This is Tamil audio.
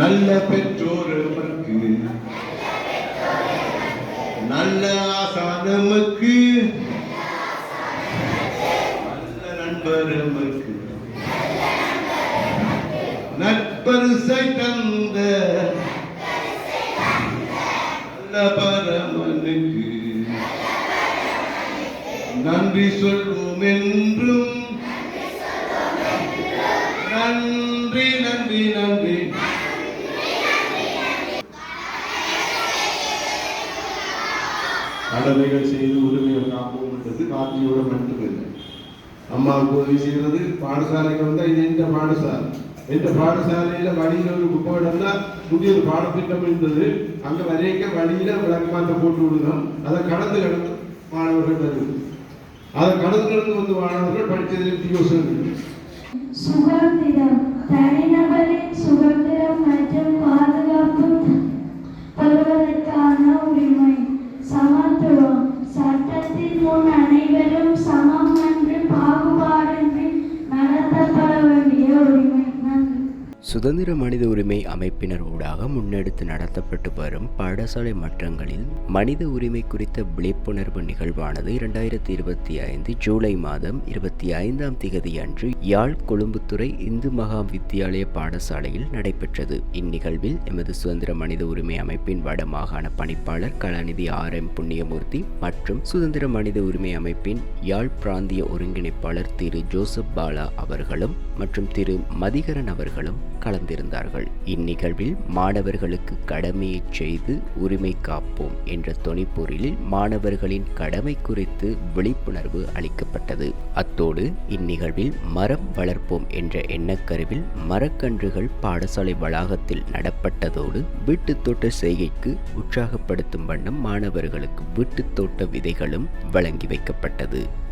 நல்ல பெற்றோர் நமக்கு. நல்ல ஆசா நமக்கு. நல்ல நண்பர் நமக்கு. நட்பரிசை தந்த. நல்ல பரமனுக்கு. நன்றி சொல்வோம் என்றும். நன்றி கடமைகள் செய்து உரிமையை காப்போம் என்றது காப்பியோட மட்டுமில்லை அம்மாவுக்கு உதவி செய்வது பாடசாலைக்கு வந்தால் இது எந்த பாடசாலை? எந்த பாடசாலையில் வழியில் ஒரு குப்பை புதிய ஒரு பாடத்திட்டம் இருந்தது. அங்கே வரைக்க வழியில் விளக்கமாற்ற போட்டு விடுதோம். அதை கடந்து கடந்து மாணவர்கள் வருது அதை கடந்து கடந்து வந்து மாணவர்கள் படித்ததில் யோசனை சுகாந்திரம் தனிநபரின் சுதந்திர மனித உரிமை அமைப்பினர் ஊடாக முன்னெடுத்து நடத்தப்பட்டு வரும் பாடசாலை மன்றங்களில் மனித உரிமை குறித்த விழிப்புணர்வு நிகழ்வானது இரண்டாயிரத்தி இருபத்தி ஐந்து ஜூலை மாதம் இருபத்தி ஐந்தாம் திகதி அன்று யாழ் கொழும்புத்துறை இந்து மகா வித்தியாலய பாடசாலையில் நடைபெற்றது. இந்நிகழ்வில் எமது சுதந்திர மனித உரிமை அமைப்பின் வட மாகாண பணிப்பாளர் கலாநிதி ஆர் எம் புண்ணியமூர்த்தி மற்றும் சுதந்திர மனித உரிமை அமைப்பின் யாழ் பிராந்திய ஒருங்கிணைப்பாளர் திரு ஜோசப் பாலா அவர்களும் மற்றும் திரு மதிகரன் அவர்களும் கலந்திருந்தார்கள். இந்நிகழ்வில் மாணவர்களுக்கு கடமையை செய்து உரிமை காப்போம் என்ற தொனிப்பொருளில் மாணவர்களின் கடமை குறித்து விழிப்புணர்வு அளிக்கப்பட்டது. அத்தோடு இந்நிகழ்வில் மரம் வளர்ப்போம் என்ற எண்ணக்கருவில் மரக்கன்றுகள் பாடசாலை வளாகத்தில் நடப்பட்டதோடு வீட்டுத் தோட்ட செய்கைக்கு உற்சாகப்படுத்தும் வண்ணம் மாணவர்களுக்கு வீட்டுத் தோட்ட விதைகளும் வழங்கி வைக்கப்பட்டது.